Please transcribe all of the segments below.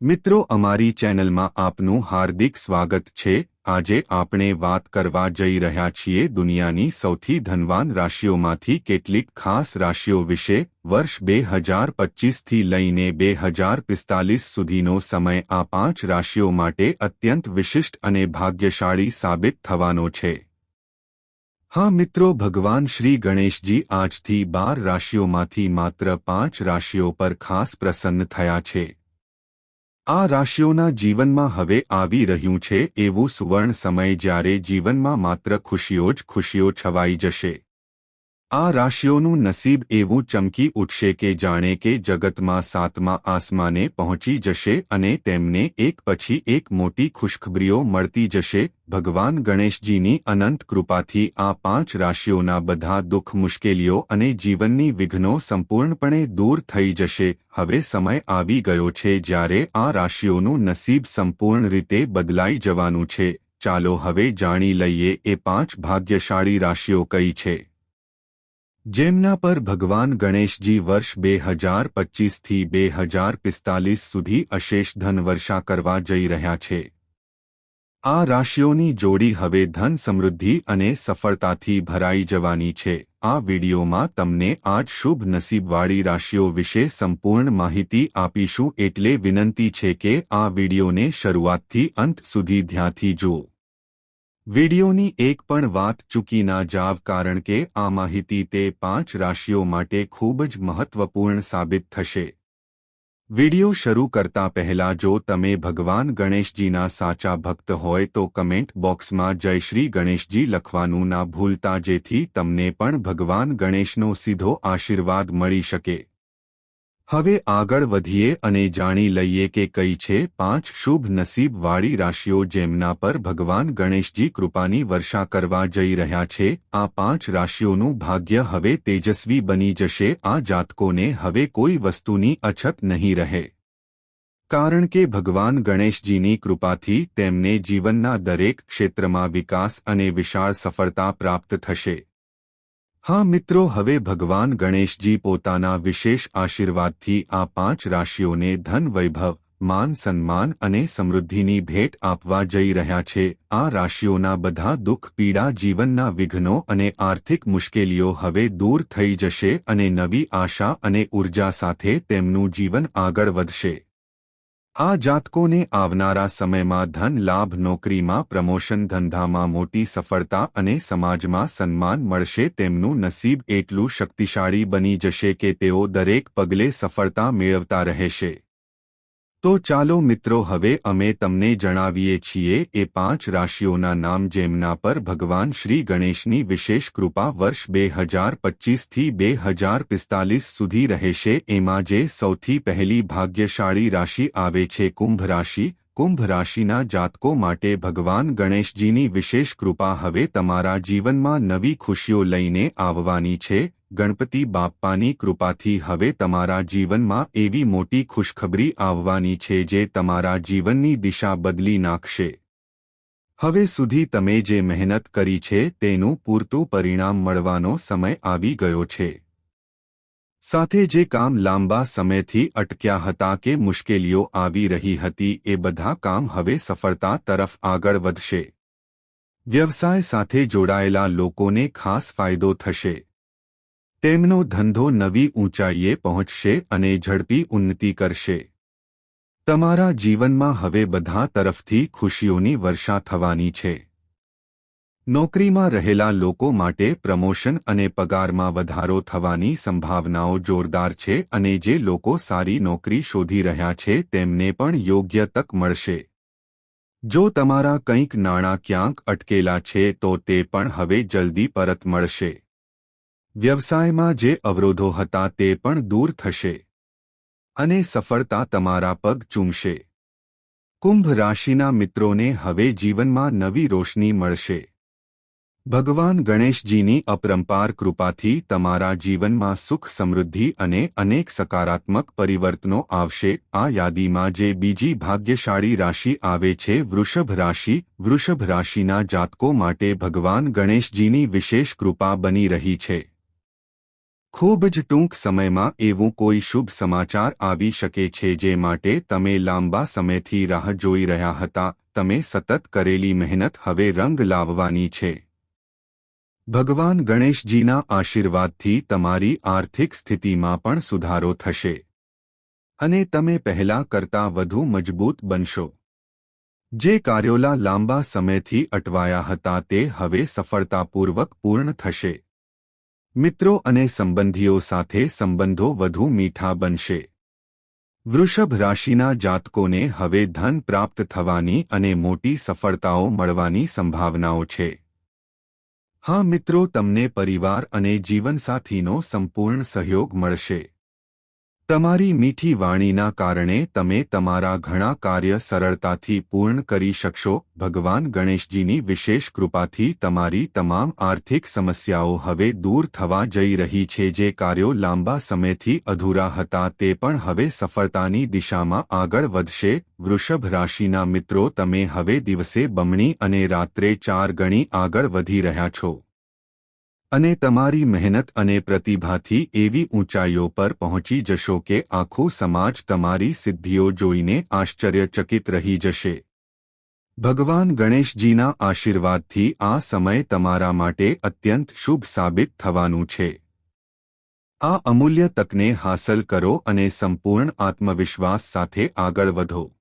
મિત્રો, અમારી ચેનલમાં આપનું હાર્દિક સ્વાગત છે. આજે આપણે વાત કરવા જઈ રહ્યા છીએ દુનિયાની સૌથી ધનવાન રાશિઓમાંથી કેટલીક ખાસ રાશિઓ વિશે. વર્ષ બે હજાર પચીસથી લઈને બે હજાર પિસ્તાલીસ સુધીનો સમય આ પાંચ રાશિઓ માટે અત્યંત વિશિષ્ટ અને ભાગ્યશાળી સાબિત થવાનો છે. હા, મિત્રો, ભગવાન શ્રી ગણેશજી આજથી બાર રાશિઓમાંથી માત્ર પાંચ રાશિઓ પર ખાસ પ્રસન્ન થયા છે. આ રાશિઓના જીવનમાં હવે આવી રહ્યું છે એવું સુવર્ણ સમય જ્યારે જીવનમાં માત્ર ખુશીઓ જ ખુશીઓ છવાઈ જશે. આ રાશિઓનું નસીબ એવું ચમકી ઉઠશે કે જાણે કે જગતમાં સાતમા આસમાને પહોંચી જશે અને તેમને એક પછી એક મોટી ખુશખબરીઓ મળતી જશે. ભગવાન ગણેશજીની અનંત કૃપાથી આ પાંચ રાશિઓના બધા દુઃખ, મુશ્કેલીઓ અને જીવનની વિઘ્નો સંપૂર્ણપણે દૂર થઈ જશે. હવે સમય આવી ગયો છે જ્યારે આ રાશિઓનું નસીબ સંપૂર્ણ રીતે બદલાઈ જવાનું છે. ચાલો હવે જાણી લઈએ એ પાંચ ભાગ્યશાળી રાશિઓ કઈ છે. જેમના પર ભગવાન ગણેશજી વર્ષ બે હજાર પચીસથી બે હજાર પિસ્તાલીસ સુધી અશેષ ધન વર્ષા કરવા જઈ રહ્યા છે. આ રાશિઓની જોડી હવે ધન સમૃદ્ધિ અને સફળતાથી ભરાઈ જવાની છે. આ વિડીયોમાં તમને આજ શુભ નસીબવાળી રાશિઓ વિશે સંપૂર્ણ માહિતી આપીશું એટલે વિનંતી છે કે આ વિડીયોને શરૂઆતથી અંત સુધી ધ્યાથી જુઓ. વિડિયોની એક પણ વાત ચૂકી ના જાવ કારણ કે આ માહિતી તે પાંચ રાશિઓ માટે ખૂબ જ મહત્વપૂર્ણ સાબિત થશે. વિડિયો શરૂ કરતા પહેલા જો તમે ભગવાન ગણેશજીના સાચા ભક્ત હોય તો કમેન્ટ બોક્સમાં જય શ્રી ગણેશજી લખવાનું ના ભૂલતા જેથી તમને પણ ભગવાન ગણેશનો સીધો આશીર્વાદ મળી શકે. હવે આગળ વધીએ અને જાણી લઈએ કે કઈ છે પાંચ શુભ નસીબવાળી રાશિઓ જેમના પર ભગવાન ગણેશજી કૃપાની વર્ષા કરવા જઈ રહ્યા છે. આ પાંચ રાશિઓનું ભાગ્ય હવે તેજસ્વી બની જશે. આ જાતકોને હવે કોઈ વસ્તુની અછત નહીં રહે. કારણ કે ભગવાન ગણેશજીની કૃપાથી તેમને જીવનના દરેક ક્ષેત્રમાં વિકાસ અને વિશાળ સફળતા પ્રાપ્ત થશે. હા મિત્રો, હવે ભગવાન ગણેશજી પોતાના વિશેષ આશીર્વાદથી આ પાંચ રાશિઓને ધન વૈભવ, માન સન્માન અને સમૃદ્ધિની ભેટ આપવા જઈ રહ્યા છે. આ રાશિઓના બધા દુઃખ, પીડા, જીવનના વિઘ્નો અને આર્થિક મુશ્કેલીઓ હવે દૂર થઈ જશે અને નવી આશા અને ઊર્જા સાથે તેમનું જીવન આગળ વધશે. આ જાતકોને આવનારા સમયમાં ધન લાભ નોકરીમાં, પ્રમોશન ધંધામાં મોટી સફળતા અને સમાજમાં સન્માન મળશે તેમનું નસીબ એટલું શક્તિશાળી બની જશે કે તેઓ દરેક પગલે સફળતા મેળવતા રહેશે. તો ચાલો મિત્રો હવે અમે તમને જણાવીએ છીએ એ પાંચ રાશિઓના નામ જેમના પર ભગવાન શ્રી ગણેશની વિશેષ કૃપા વર્ષ બે હજાર પચ્ચીસથી બે હજાર પિસ્તાલીસ સુધી રહેશે. એમાં જે સૌથી પહેલી ભાગ્યશાળી રાશિ આવે છે કુંભ રાશિ. કુંભ રાશિના જાતકો માટે ભગવાન ગણેશજીની વિશેષ કૃપા હવે તમારા જીવનમાં નવી ખુશીઓ લઈને આવવાની છે. ગણપતિ બાપ્પાની કૃપાથી હવે તમારા જીવનમાં એવી મોટી ખુશખબરી આવવાની છે જે તમારા જીવનની દિશા બદલી નાખશે. હવે સુધી તમે જે મહેનત કરી છે તેનું પૂરતું પરિણામ મળવાનો સમય આવી ગયો છે. સાથે જે કામ લાંબા સમયથી અટક્યા હતા કે મુશ્કેલીઓ આવી રહી હતી એ બધા કામ હવે સફળતા તરફ આગળ વધશે. વ્યવસાય સાથે જોડાયેલા લોકોને ખાસ ફાયદો થશે. તેમનો ધંધો નવી ઊંચાઈએ પહોંચશે અને ઝડપી ઉન્નતિ કરશે. તમારા જીવનમાં હવે બધા તરફથી ખુશીઓની વર્ષા થવાની છે. નોકરીમાં રહેલા લોકો માટે પ્રમોશન અને પગારમાં વધારો થવાની સંભાવનાઓ જોરદાર છે અને જે લોકો સારી નોકરી શોધી રહ્યા છે તેમને પણ યોગ્ય તક મળશે. જો તમારા કંઈક નાણાં ક્યાંક અટકેલા છે તો તે પણ હવે જલ્દી પરત મળશે. વ્યવસાયમાં જે અવરોધો હતા તે પણ દૂર થશે અને સફળતા તમારા પગ ચૂમશે. કુંભ રાશિના મિત્રોને હવે જીવનમાં નવી રોશની મળશે. ભગવાન ગણેશજીની અપરંપાર કૃપાથી તમારા જીવનમાં સુખ સમૃદ્ધિ અને અનેક સકારાત્મક પરિવર્તનો આવશે. આ યાદીમાં જે બીજી ભાગ્યશાળી રાશિ આવે છે વૃષભ રાશિ, વૃષભ રાશિના જાતકો માટે ભગવાન ગણેશજીની વિશેષ કૃપા બની રહી છે. ખૂબ જ ટૂંક સમયમાં એવું કોઈ શુભ સમાચાર આવી શકે છે જે માટે તમે લાંબા સમયથી રાહ જોઈ રહ્યા હતા. તમે સતત કરેલી મહેનત હવે રંગ લાવવાની છે. ભગવાન ગણેશજીના આશીર્વાદથી તમારી આર્થિક સ્થિતિમાં પણ સુધારો થશે. અને તમે પહેલા કરતાં વધુ મજબૂત બનશો. જે કાર્યોલા લાંબા સમયથી અટવાયા હતા તે હવે સફળતાપૂર્વક પૂર્ણ થશે. મિત્રો અને સંબંધીઓ સાથે સંબંધો વધુ મીઠા બનશે. વૃષભ રાશિના જાતકોને હવે ધન પ્રાપ્ત થવાની અને મોટી સફળતાઓ મળવાની સંભાવનાઓ છે. હા મિત્રો, તમને પરિવાર અને જીવનસાથીનો સંપૂર્ણ સહયોગ મળશે. તમારી મીઠી વાણીના કારણે તમે તમારા ઘણા કાર્ય સરળતાથી પૂર્ણ કરી શકશો. ભગવાન ગણેશજીની વિશેષ કૃપાથી તમારી તમામ આર્થિક સમસ્યાઓ હવે દૂર થવા જઈ રહી છે. જે કાર્યો લાંબા સમયથી અધૂરા હતા તે પણ હવે સફળતાની દિશામાં આગળ વધશે. વૃષભ રાશિના મિત્રો, તમે હવે દિવસે બમણી અને રાત્રે ચાર ગણી આગળ વધી રહ્યા છો. અને તમારી મહેનત અને પ્રતિભાથી એવી ઊંચાઈઓ પર પહોંચી જશો કે આખો સમાજ તમારી સિદ્ધિઓ જોઈને આશ્ચર્યચકિત રહી જશે. ભગવાન ગણેશજીના આશીર્વાદથી આ સમય તમારા માટે અત્યંત શુભ સાબિત થવાનું છે. આ અમૂલ્ય તકને હાંસલ કરો અને સંપૂર્ણ આત્મવિશ્વાસ સાથે આગળ વધો.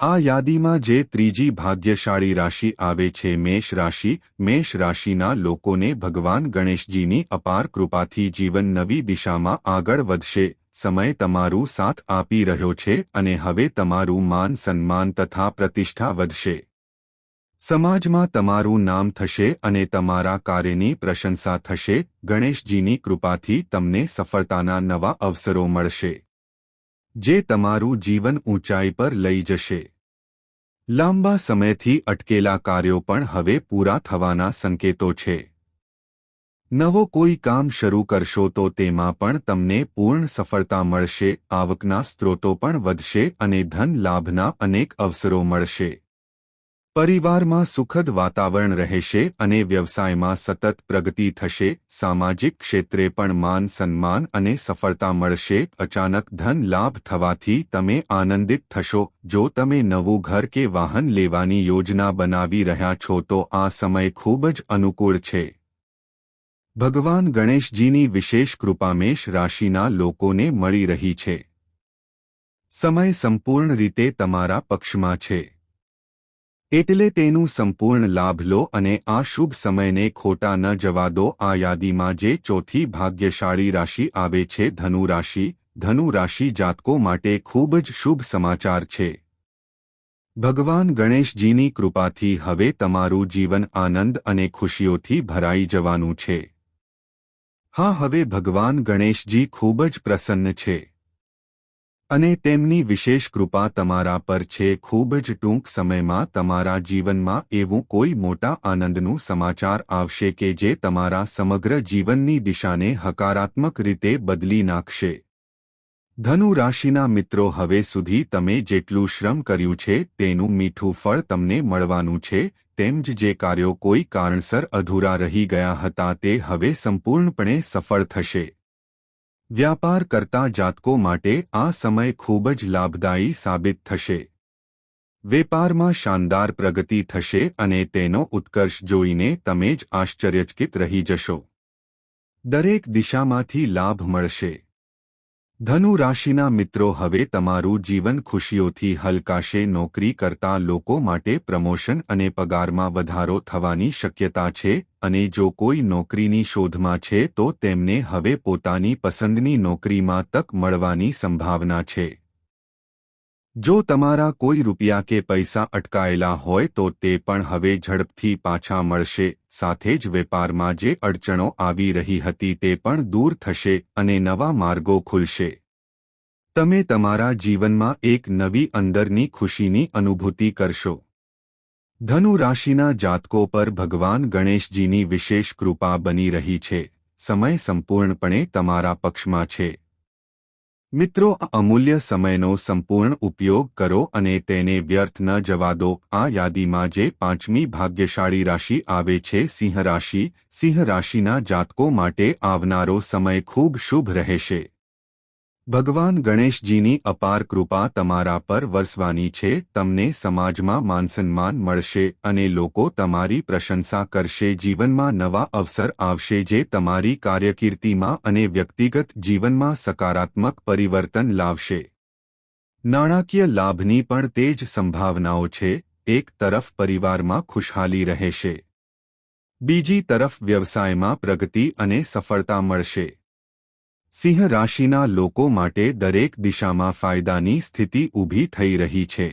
આ યાદીમાં જે ત્રીજી ભાગ્યશાળી રાશિ આવે છે, મેષ રાશિ, મેષ રાશિના લોકોને ભગવાન ગણેશજીની અપાર કૃપાથી જીવન નવી દિશામાં આગળ વધશે. સમય તમારું સાથ આપી રહ્યો છે અને હવે તમારું માન સન્માન તથા પ્રતિષ્ઠા વધશે. સમાજમાં તમારું નામ થશે અને તમારા કાર્યની પ્રશંસા થશે. ગણેશજીની કૃપાથી તમને સફળતાના નવા અવસરો મળશે. જે તમારું જીવન ઊંચાઈ પર લઈ જશે. લાંબા સમયથી અટકેલા કાર્યો પણ હવે પૂરા થવાના સંકેતો છે. નવો કોઈ કામ શરૂ કરશો તો તેમાં પણ તમને પૂર્ણ સફળતા મળશે, આવકના સ્ત્રોતો પણ વધશે અને ધન લાભના અનેક અવસરો મળશે. પરિવારમાં સુખદ વાતાવરણ રહેશે અને વ્યવસાયમાં સતત પ્રગતિ થશે, સામાજિક ક્ષેત્રે પણ માન સન્માન અને સફળતા મળશે, અચાનક ધન લાભ થવાથી તમે આનંદિત થશો. જો તમે નવું ઘર કે વાહન લેવાની યોજના બનાવી રહ્યા છો તો આ સમય ખૂબ જ અનુકૂળ છે. ભગવાન ગણેશજીની વિશેષ કૃપામેશ રાશિના લોકોને મળી રહી છે. સમય સંપૂર્ણ રીતે તમારા પક્ષમાં છે. એટલે તેનું સંપૂર્ણ લાભ લો અને આ શુભ સમયને ખોટા ન જવા દો. આ યાદીમાં જે ચોથી ભાગ્યશાળી રાશિ આવે છે ધનુ રાશિ ધનુ રાશિ જાતકો માટે ખૂબ જ શુભ સમાચાર છે. ભગવાન ગણેશજીની કૃપાથી હવે તમારું જીવન આનંદ અને ખુશીઓથી ભરાઈ જવાનું છે. હા, હવે ભગવાન ગણેશજી ખૂબ જ પ્રસન્ન છે. અને તેમની વિશેષ કૃપા તમારા પર છે. ખૂબ જ ટૂંક સમયમાં તમારા જીવનમાં એવું કોઈ મોટા આનંદનું સમાચાર આવશે કે જે તમારા સમગ્ર જીવનની દિશાને હકારાત્મક રીતે બદલી નાખશે. ધનુ રાશિના મિત્રો, હવે સુધી તમે જેટલું શ્રમ કર્યું છે, તેનું મીઠું ફળ તમને મળવાનું છે. તેમ જ જે કાર્યો કોઈ કારણસર અધૂરા રહી ગયા હતા, તે હવે સંપૂર્ણપણે સફળ થશે. વ્યાપાર કરતા જાતકો માટે આ સમય ખૂબ જ લાભદાયી સાબિત થશે. વેપારમાં શાનદાર પ્રગતિ થશે અને તેનો ઉત્કર્ષ જોઈને તમે જ આશ્ચર્યચકિત રહી જશો. દરેક દિશામાંથી લાભ મળશે. ધનુ રાશિના મિત્રો, હવે તમારું જીવન ખુશીઓથી હલકાશે. નોકરી કરતા લોકો માટે પ્રમોશન અને પગારમાં વધારો થવાની શક્યતા છે અને જો કોઈ નોકરીની શોધમાં છે, તો તેમને હવે પોતાની પસંદની નોકરીમાં તક મળવાની સંભાવના છે. જો તમારા કોઈ રૂપિયા કે પૈસા અટકાયેલા હોય, તો તે પણ હવે ઝડપથી પાછા મળશે. સાથે જ વેપારમાં જે અડચણો આવી રહી હતી તે પણ દૂર થશે અને નવા માર્ગો ખુલશે. તમે તમારા જીવનમાં એક નવી અંદરની ખુશીની અનુભૂતિ કરશો. ધનુ રાશિના જાતકો પર ભગવાન ગણેશજીની વિશેષ કૃપા બની રહી છે. સમય સંપૂર્ણપણે તમારા પક્ષમાં છે. મિત્રો, આ અમૂલ્ય સમયનો સંપૂર્ણ ઉપયોગ કરો અને તેને વ્યર્થ ન જવા દો. આ યાદીમાં જે પાંચમી ભાગ્યશાળી રાશિ આવે છે, સિંહ રાશિ, સિંહ રાશિના જાતકો માટે આવનારો સમય ખૂબ શુભ રહેશે. ભગવાન ગણેશજીની અપાર કૃપા તમારા પર વરસવાની છે, તમને સમાજમાં માનસન્માન મળશે અને લોકો તમારી પ્રશંસા કરશે, જીવનમાં નવા અવસર આવશે જે તમારી કાર્યકીર્તિમાં અને વ્યક્તિગત જીવનમાં સકારાત્મક પરિવર્તન લાવશે. નાણાકીય લાભની પણ તે જ સંભાવનાઓ છે, એક તરફ પરિવારમાં ખુશહાલી રહેશે, બીજી તરફ વ્યવસાયમાં પ્રગતિ અને સફળતા મળશે. સિંહ રાશિના લોકો માટે દરેક દિશામાં ફાયદાની સ્થિતિ ઊભી થઈ રહી છે.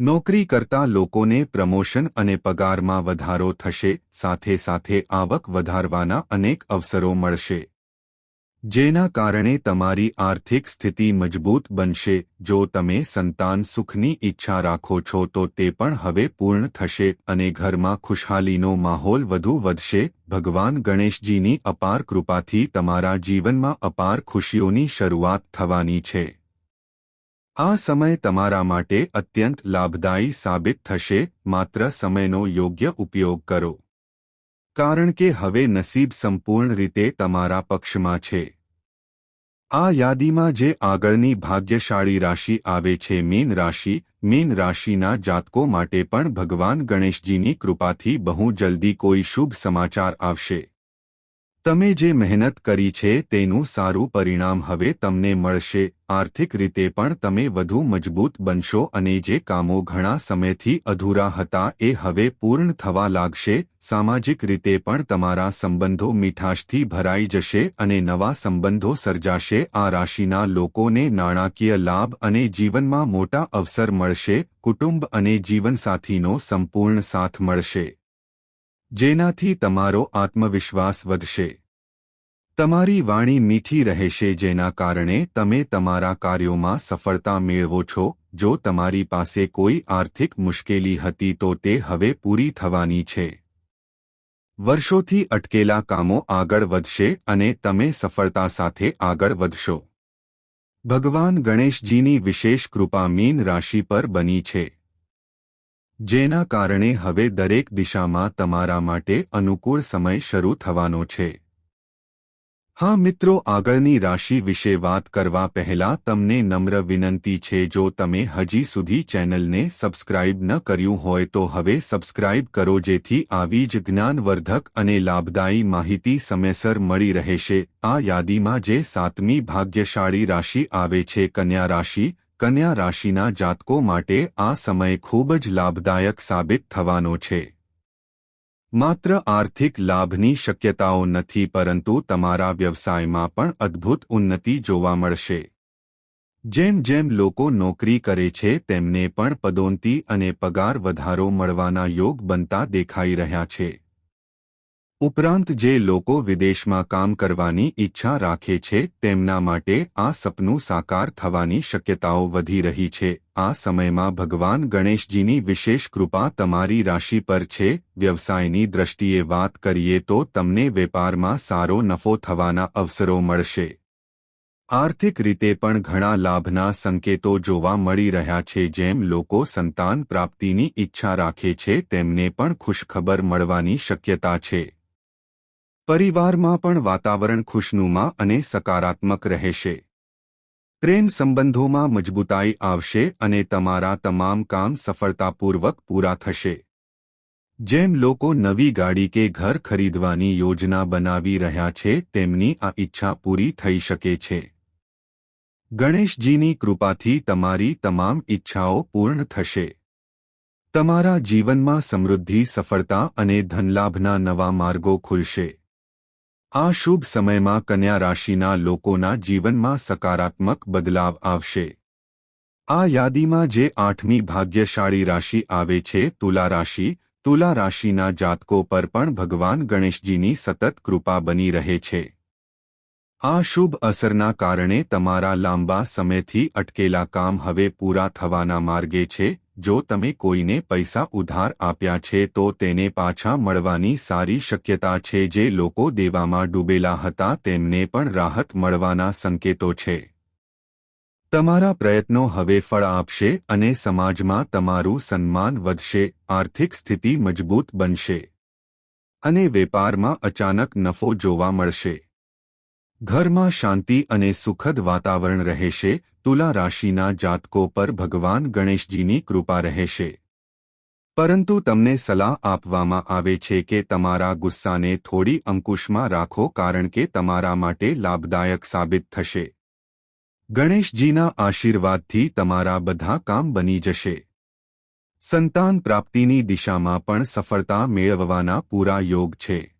નોકરી કરતા લોકોને પ્રમોશન અને પગારમાં વધારો થશે, સાથે સાથે આવક વધારવાના અનેક અવસરો મળશે. જેના કારણે તમારી આર્થિક સ્થિતિ મજબૂત બનશે. જો તમે સંતાન સુખની ઈચ્છા રાખો છો, તો તે પણ હવે પૂર્ણ થશે અને ઘરમાં ખુશહાલીનો માહોલ વધુ વધશે. ભગવાન ગણેશજીની અપાર કૃપાથી તમારા જીવનમાં અપાર ખુશીઓની શરૂઆત થવાની છે. આ સમય તમારા માટે અત્યંત લાભદાયી સાબિત થશે. માત્ર સમયનો યોગ્ય ઉપયોગ કરો. કારણ કે હવે નસીબ સંપૂર્ણ રીતે તમારા પક્ષમાં છે. આ યાદીમાં જે આગળની ભાગ્યશાળી રાશિ આવે છે મીન રાશિ, મીન રાશિના જાતકો માટે પણ ભગવાન ગણેશજીની કૃપાથી બહુ જલ્દી કોઈ શુભ સમાચાર આવશે. તમે જે મહેનત કરી છે તેનું સારું પરિણામ હવે તમને મળશે. આર્થિક રીતે પણ તમે વધુ મજબૂત બનશો અને જે કામો ઘણા સમયથી અધૂરા હતા એ હવે પૂર્ણ થવા લાગશે. સામાજિક રીતે પણ તમારા સંબંધો મીઠાશથી ભરાઈ જશે અને નવા સંબંધો સર્જાશે. આ રાશિના લોકોને નાણાકીય લાભ અને જીવનમાં મોટા અવસર મળશે. કુટુંબ અને જીવનસાથીનો સંપૂર્ણ સાથ મળશે. જેનાથી તમારો આત્મવિશ્વાસ વધશે. તમારી વાણી મીઠી રહેશે જેના કારણે તમે તમારા કાર્યોમાં સફળતા મેળવો છો. જો તમારી પાસે કોઈ આર્થિક મુશ્કેલી હતી તો તે હવે પૂરી થવાની છે. વર્ષોથી અટકેલા કામો આગળ વધશે અને તમે સફળતા સાથે આગળ વધશો. ભગવાન ગણેશજીની વિશેષ કૃપા મીન રાશિ પર બની છે. જેના કારણે હવે દરેક દિશામાં તમારા માટે અનુકૂળ સમય શરૂ થવાનો છે. હા મિત્રો, આગળની રાશિ વિશે વાત કરવા પહેલા તમને નમ્ર વિનંતી છે, જો તમે હજી સુધી ચેનલને સબસ્ક્રાઇબ ન કર્યું હોય તો હવે સબસ્ક્રાઇબ કરો, જેથી આવી જ જ્ઞાનવર્ધક અને લાભદાયી માહિતી સમયસર મળી રહેશે. આ યાદીમાં જે સાતમી ભાગ્યશાળી રાશિ આવે છે, કન્યા રાશિ કન્યા રાશિના જાતકો માટે આ સમય ખૂબ જ લાભદાયક સાબિત થવાનો છે. માત્ર આર્થિક લાભની શક્યતાઓ નથી, પરંતુ તમારા વ્યવસાયમાં પણ અદ્ભુત ઉન્નતિ જોવા મળશે. જેમ જેમ લોકો નોકરી કરે છે, તેમને પણ પદોન્નતિ અને પગાર વધારો મળવાના યોગ બનતા દેખાઈ રહ્યા છે. ઉપરાંત જે લોકો વિદેશમાં કામ કરવાની ઈચ્છા રાખે છે, તેમના માટે આ સપનું સાકાર થવાની શક્યતાઓ વધી રહી છે. આ સમયમાં ભગવાન ગણેશજીની વિશેષ કૃપા તમારી રાશિ પર છે. વ્યવસાયની દ્રષ્ટિએ વાત કરીએ તો તમને વેપારમાં સારો નફો થવાના અવસરો મળશે. આર્થિક રીતે પણ ઘણા લાભના સંકેતો જોવા મળી રહ્યા છે. જેમ લોકો સંતાન પ્રાપ્તિની ઈચ્છા રાખે છે, તેમને પણ ખુશખબર મળવાની શક્યતા છે. પરિવારમાં પણ વાતાવરણ ખુશનુમા અને સકારાત્મક રહેશે. પ્રેમ સંબંધોમાં મજબૂતાઈ આવશે અને તમારા તમામ કામ સફળતાપૂર્વક પૂરા થશે. જેમ લોકો નવી ગાડી કે ઘર ખરીદવાની યોજના બનાવી રહ્યા છે, તેમની આ ઈચ્છા પૂરી થઈ શકે છે. ગણેશજીની કૃપાથી તમારી તમામ ઈચ્છાઓ પૂર્ણ થશે. તમારા જીવનમાં સમૃદ્ધિ, સફળતા અને ધનલાભના નવા માર્ગો ખુલશે. આ શુભ સમયમાં કન્યા રાશિના લોકોના જીવનમાં સકારાત્મક બદલાવ આવશે. આ યાદીમાં જે આઠમી ભાગ્યશાળી રાશિ આવે છે, તુલા રાશિ, તુલા રાશિના જાતકો પર પણ ભગવાન ગણેશજીની સતત કૃપા બની રહે છે. આ શુભ અસરના કારણે તમારા લાંબા સમયથી અટકેલા કામ હવે પૂરા થવાના માર્ગે છે જો તમે કોઈને પૈસા ઉધાર આપ્યા છે તો તેને પાછા મળવાની સારી શક્યતા છે જે લોકો દેવામાં ડૂબેલા હતા તેમને પણ રાહત મળવાના સંકેતો છે. તમારા પ્રયત્નો હવે ફળ આપશે અને સમાજમાં તમારું સન્માન વધશે, આર્થિક સ્થિતિ મજબૂત બનશે અને વેપારમાં અચાનક નફો જોવા મળશે. ઘરમાં શાંતિ અને સુખદ વાતાવરણ રહેશે, તુલા રાશિના જાતકો પર ભગવાન ગણેશજીની કૃપા રહેશે. પરંતુ તમને સલાહ આપવામાં આવે છે કે તમારા ગુસ્સાને થોડી અંકુશમાં રાખો કારણ કે તમારા માટે લાભદાયક સાબિત થશે. ગણેશજીના આશીર્વાદથી તમારા બધા કામ બની જશે. સંતાન પ્રાપ્તિની દિશામાં પણ સફળતા મેળવવાના પૂરા યોગ છે.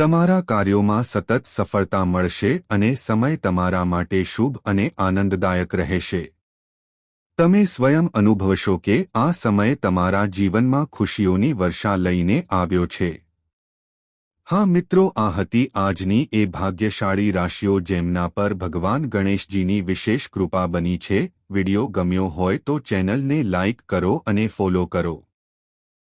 તમારા કાર્યોમાં સતત સફળતા મળશે અને સમય તમારા માટે શુભ અને આનંદદાયક રહેશે. તમે સ્વયં અનુભવશો કે આ સમય તમારા જીવનમાં ખુશીઓની વર્ષા લઈને આવ્યો છે. હા મિત્રો, આ હતી આજની એ ભાગ્યશાળી રાશિઓ જેમના પર ભગવાન ગણેશજીની વિશેષ કૃપા બની છે. વિડિયો ગમ્યો હોય તો ચેનલને લાઇક કરો અને ફોલો કરો.